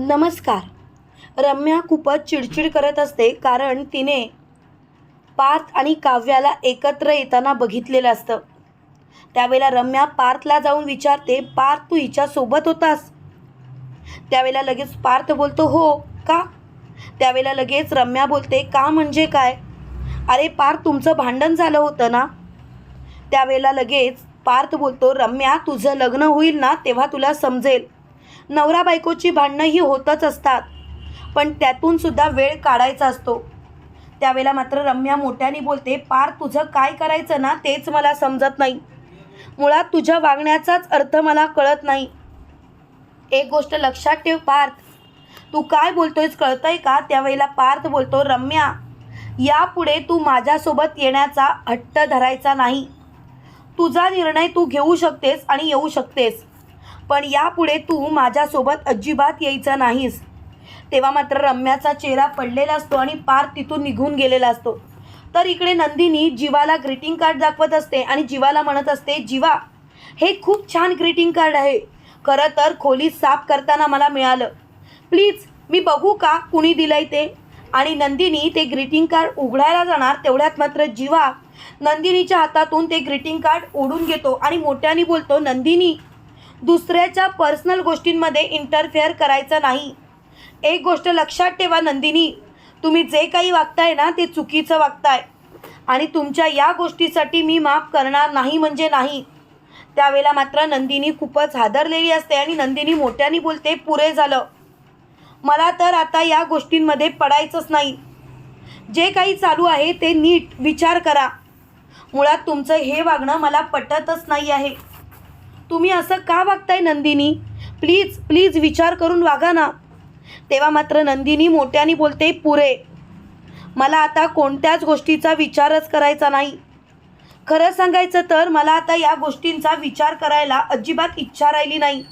नमस्कार. रम्या खूपच चिडचिड करत असते कारण तिने पार्थ आणि काव्याला एकत्र येताना बघितलेलं असतं. त्यावेळेला रम्या पार्थला जाऊन विचारते पार्थ तू हिच्यासोबत होतास? त्यावेळेला लगेच पार्थ बोलतो हो का? त्यावेळेला लगेच रम्या बोलते का म्हणजे काय? अरे पार्थ तुमचं भांडण झालं होतं ना? त्यावेळेला लगेच पार्थ बोलतो रम्या तुझं लग्न होईल ना तेव्हा तुला समजेल. नवरा बायकोची भांडणं ही होतच असतात. पण त्यातून सुद्धा वेळ काढायचा असतो. त्यावेळेला मात्र रम्या मोठ्याने बोलते पार तुझं काय करायचं ना तेच मला समजत नाही. मुळात तुझ्या वागण्याचाच अर्थ मला कळत नाही. एक गोष्ट लक्षात ठेव पार्थ. तू काय बोलतोयस कळतंय का? त्यावेळेला पार्थ बोलतो रम्या यापुढे तू माझ्यासोबत येण्याचा हट्ट धरायचा नाही. तुझा निर्णय तू घेऊ शकतेस आणि येऊ शकतेस. पण यापुढे तू माझ्यासोबत अजिबात यायचं नाहीस. तेव्हा मात्र रम्याचा चेहरा पडलेला असतो आणि पार तिथून निघून गेलेला असतो. तर इकडे नंदिनी जीवाला ग्रीटिंग कार्ड दाखवत असते आणि जीवाला म्हणत असते जीवा हे खूप छान ग्रीटिंग कार्ड आहे. खरं तर खोली साफ करताना मला मिळालं. प्लीज मी बघू का कुणी दिलंय ते? आणि नंदिनी ते ग्रीटिंग कार्ड उघडायला जाणार तेवढ्यात मात्र जीवा नंदिनीच्या हातातून ते ग्रीटिंग कार्ड ओढून घेतो आणि मोठ्याने बोलतो नंदिनी दुसऱ्याच्या पर्सनल गोष्टींमध्ये इंटरफेअर करायचं नाही. एक गोष्ट लक्षात ठेवा नंदिनी. तुम्ही जे काही वागताय ना ते चुकीचं वागताय. आणि तुमच्या या गोष्टीसाठी मी माफ करणार नाही म्हणजे नाही. त्यावेळेला मात्र नंदिनी खूपच हादरलेली असते आणि नंदिनी मोठ्याने बोलते पुरे झालं. मला तर आता या गोष्टींमध्ये पडायचंच नाही. जे काही चालू आहे ते नीट विचार करा. मुळात तुमचं हे वागणं मला पटतच नाही आहे. तुम्ही असं का वागताय नंदिनी? प्लीज प्लीज विचार करून वागा ना. तेव्हा मात्र नंदिनी मोठ्याने बोलते पुरे मला आता कोणत्याच गोष्टीचा विचारच करायचा नाही. खरं सांगायचं तर मला आता या गोष्टींचा विचार करायला अजिबात इच्छा राहिली नाही.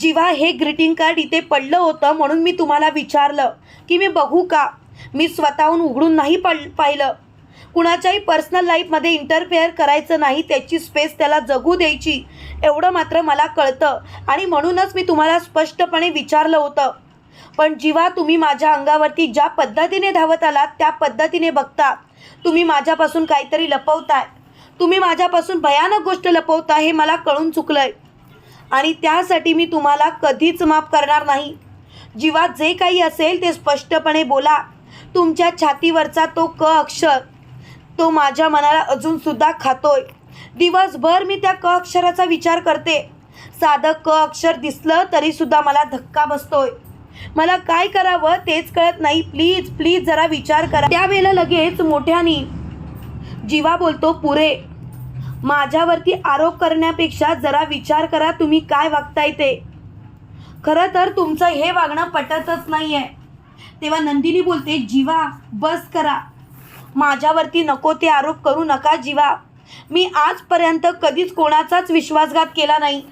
जिव्हा हे ग्रीटिंग कार्ड इथे पडलं होतं म्हणून मी तुम्हाला विचारलं की मी बघू का? मी स्वतःहून उघडून नाही पड पाहिलं. कुणाच्याही पर्सनल लाईफमध्ये इंटरफेअर करायचं नाही त्याची स्पेस त्याला जगू द्यायची. एवढं मात्र मला कळतं. आणि म्हणूनच मी तुम्हाला स्पष्टपणे विचारलं होतं. पण जेव्हा तुम्ही माझ्या अंगावरती ज्या पद्धतीने धावत आलात त्या पद्धतीने बघता. तुम्ही माझ्यापासून काहीतरी लपवताय. तुम्ही माझ्यापासून भयानक गोष्ट लपवता हे मला कळून चुकलंय. आणि त्यासाठी मी तुम्हाला कधीच माफ करणार नाही. जीवात जे काही असेल ते स्पष्टपणे बोला. तुमच्या छातीवरचा तो क अक्षर तो माझ्या मनाला अजूनसुद्धा खातोय. दिवसभर मी त्या क अक्षराचा विचार करते. साधं क अक्षर दिसलं तरीसुद्धा मला धक्का बसतोय. मला काय करावं तेच कळत नाही. प्लीज प्लीज जरा विचार करा. त्यावेळेला लगेच मोठ्याने जीवा बोलतो पुरे माझ्यावरती आरोप करण्यापेक्षा जरा विचार करा तुम्ही काय वागताय ते. खरं तर तुमचं हे वागणं पटतच नाही आहे तेव्हा नंदिनी बोलते जीवा बस करा. माझ्यावरती नको ते आरोप करू नका जीवा. मी आजपर्यंत कधीच कोणाचाच विश्वासघात केला नाही.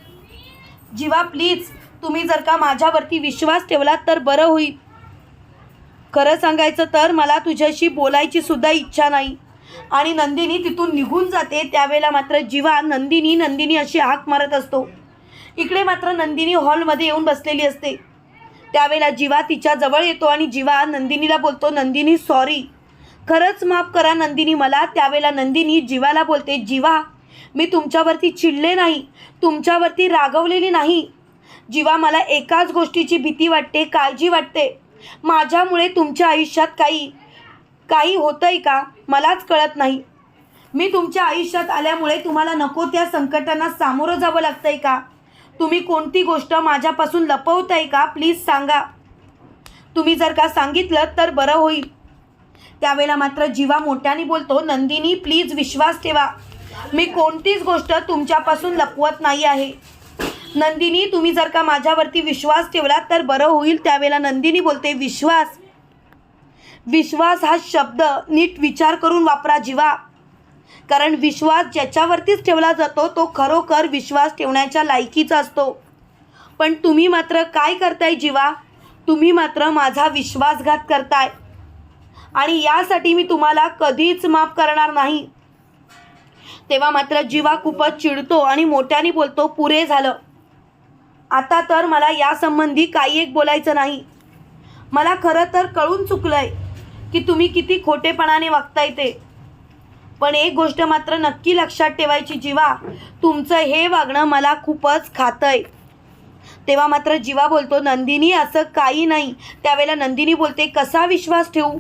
जीवा प्लीज. तुम्ही जर का माझ्यावरती विश्वास ठेवलात तर बरं होईल. खरं सांगायचं तर मला तुझ्याशी बोलायची सुद्धा इच्छा नाही. आणि नंदिनी तिथून निघून जाते त्यावेळेला मात्र जीवा नंदिनी नंदिनी अशी हाक मारत असतो. इकडे मात्र नंदिनी हॉलमध्ये येऊन बसलेली असते. त्यावेळेला जीवा तिच्या जवळ येतो आणि जीवा नंदिनीला बोलतो नंदिनी सॉरी खरंच माफ करा नंदिनी मला. त्यावेळेला नंदिनी जीवाला बोलते जीवा मी तुमच्यावरती चिडले नाही तुमच्यावरती रागवलेली नाही. जीवा मला एकाच गोष्टीची भीती वाटते काळजी वाटते. माझ्यामुळे तुमच्या आयुष्यात काही काही होतंय का? मलाच कळत नाही. मी तुमच्या आयुष्यात आल्यामुळे तुम्हाला नको त्या संकटांना सामोरं जावं लागतंय का? तुम्ही कोणती गोष्ट माझ्यापासून लपवताय का? प्लीज सांगा. तुम्ही जर का सांगितलं तर बरं होईल. त्यावेळेला मात्र जीवा मोठ्याने बोलतो नंदिनी प्लीज विश्वास ठेवा. मी कोणतीच गोष्ट तुमच्यापासून लपवत नाही आहे. नंदिनी तुम्ही जर का माझ्यावरती विश्वास ठेवला तर बरं होईल त्यावेळेला नंदिनी बोलते विश्वास. विश्वास हा शब्द नीट विचार करून वापरा जीवा. कारण विश्वास ज्याच्यावरतीच ठेवला जातो तो खरोखर विश्वास ठेवण्याच्या लायकीचा असतो. पण तुम्ही मात्र काय करताय जीवा? तुम्ही मात्र माझा विश्वासघात करताय. आणि यासाठी मी तुम्हाला कधीच माफ करणार नाही. तेव्हा मात्र जीवा खूपच चिडतो आणि मोठ्याने बोलतो पुरे झालं. आता तर मला यासंबंधी काही एक बोलायचं नाही. मला खरं तर कळून चुकलंय की तुम्ही किती खोटेपणाने वागताय ते. पण एक गोष्ट मात्र नक्की लक्षात ठेवायची जीवा तुमचं हे वागणं मला खूपच खातंय. तेव्हा मात्र जीवा बोलतो नंदिनी असं काही नाही. त्यावेळेला नंदिनी बोलते कसा विश्वास ठेवू?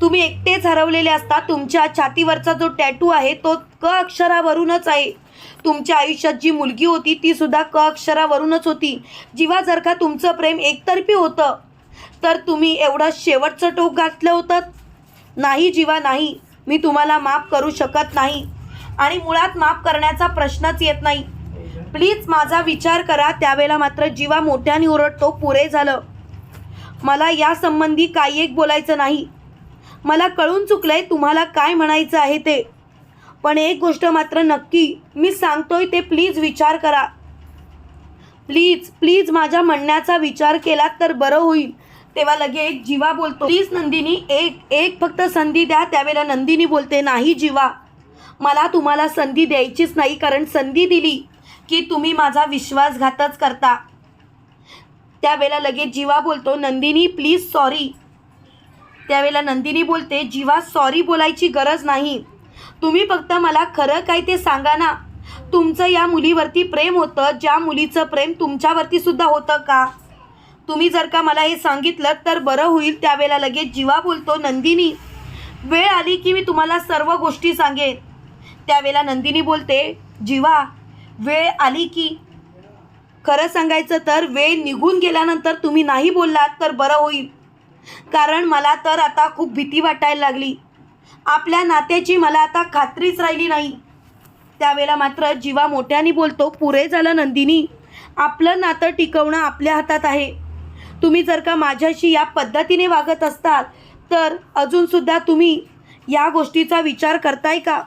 तुम्ही एकटेच हरवलेले असता तुमच्या छातीवरचा जो टॅटू आहे तो क अक्षरावरूनच आहे. तुमच्या आयुष्यात जी मुलगी होती ती सुद्धा क अक्षरावरूनच होती. जेव्हा जर का तुमचं प्रेम एकतर्फी होतं तर तुम्ही एवढं शेवटचं टोक घातलं होतं. नाही जीवा नाही. मी तुम्हाला माफ करू शकत नाही. आणि मुळात माफ करण्याचा प्रश्नच येत नाही. प्लीज माझा विचार करा त्यावेळेला मात्र जीवा मोठ्याने ओरडतो पुरे झालं. मला यासंबंधी काही एक बोलायचं नाही. मला कळून चुकलंय तुम्हाला काय म्हणायचं आहे ते. पण एक गोष्ट मात्र नक्की मी सांगतोय ते प्लीज विचार करा. प्लीज प्लीज माझ्या म्हणण्याचा विचार केलात तर बरं होईल. तेव्हा लगेच जीवा बोलतो. प्लीज नंदिनी एक एक फक्त संधी द्या त्यावेळेला नंदिनी बोलते नाही जीवा. मला तुम्हाला संधी द्यायचीच नाही कारण संधी दिली की तुम्ही माझा विश्वासघातच करता. त्यावेळेला लगेच जीवा बोलतो नंदिनी प्लीज सॉरी. त्यावेळेला नंदिनी बोलते जीवा सॉरी बोलायची गरज नाही. तुम्ही फक्त मला खरं काय ते सांगा ना. तुमचं या मुलीवरती प्रेम होतं ज्या मुलीचं प्रेम तुमच्यावरती सुद्धा होतं का? तुम्ही जर का मला हे सांगितलं तर बरं होईल. त्यावेळेला लगेच जीवा बोलतो नंदिनी वेळ आली की मी तुम्हाला सर्व गोष्टी सांगेन. त्यावेळेला नंदिनी बोलते जीवा वेळ आली की खरं सांगायचं तर वेळ निघून गेल्यानंतर तुम्ही नाही बोललात तर बरं होईल. कारण मला तर आता खूप भीती वाटायला लागली. आपल्या नात्याची मला आता खात्रीच राहिली नाही. त्यावेळेला मात्र जीवा मोठ्याने बोलतो पुरे झालं नंदिनी. आपलं नातं टिकवणं आपल्या हातात आहे. तुम्ही जर का माझ्याशी या पद्धतीने वागत असताल तर अजूनसुद्धा तुम्ही या गोष्टीचा विचार करताय का?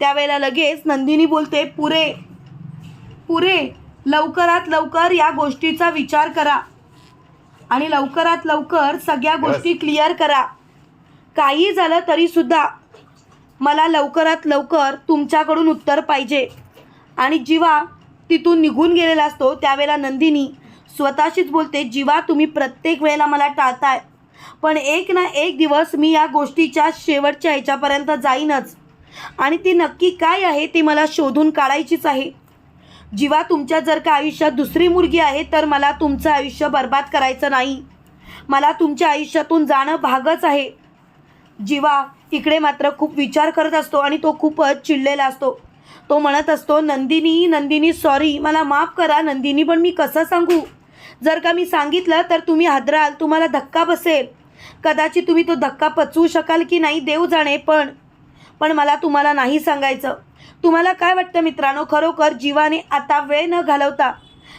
त्यावेळेला लगेच नंदिनी बोलते पुरे पुरे लवकरात लवकर या गोष्टीचा विचार करा. आणि लवकरात लवकर सगळ्या गोष्टी क्लिअर करा. काही झालं तरीसुद्धा मला लवकरात लवकर तुमच्याकडून उत्तर पाहिजे. आणि जीवा तिथून निघून गेलेला असतो त्यावेळेला नंदिनी स्वतःशीच बोलते जीवा तुम्ही प्रत्येक वेळेला मला टाळताय. पण एक ना एक दिवस मी या गोष्टीच्या शेवटच्या ह्याच्यापर्यंत जाईनच. आणि ती नक्की काय आहे ती मला शोधून काढायचीच आहे. जीवा तुमच्या जर का आयुष्यात दुसरी मुलगी आहे तर मला तुमचं आयुष्य बर्बाद करायचं नाही. मला तुमच्या आयुष्यातून जाणं भागच आहे. जीवा इकडे मात्र खूप विचार करत असतो आणि तो खूपच चिडलेला असतो. तो म्हणत असतो नंदिनी नंदिनी सॉरी मला माफ करा नंदिनी पण मी कसं सांगू? जर का मी सांगितलं तर तुम्ही हादराल तुम्हाला धक्का बसेल. कदाचित तुम्ही तो धक्का पचवू शकाल की नाही देव जाणे पण पण मला तुम्हाला नाही सांगायचं. तुम्हाला काय वाटतं मित्रांनो? खरोखर जीवाने आता वेळ न घालवता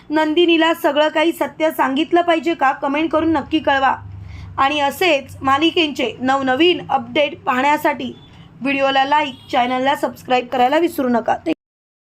नंदिनीला सगळं काही सत्य सांगितलं पाहिजे का? कमेंट करून नक्की कळवा. आणि असेच मालिकेंचे नवनवीन अपडेट पाहण्यासाठी व्हिडिओला लाईक चॅनलला सबस्क्राईब करायला विसरू नका.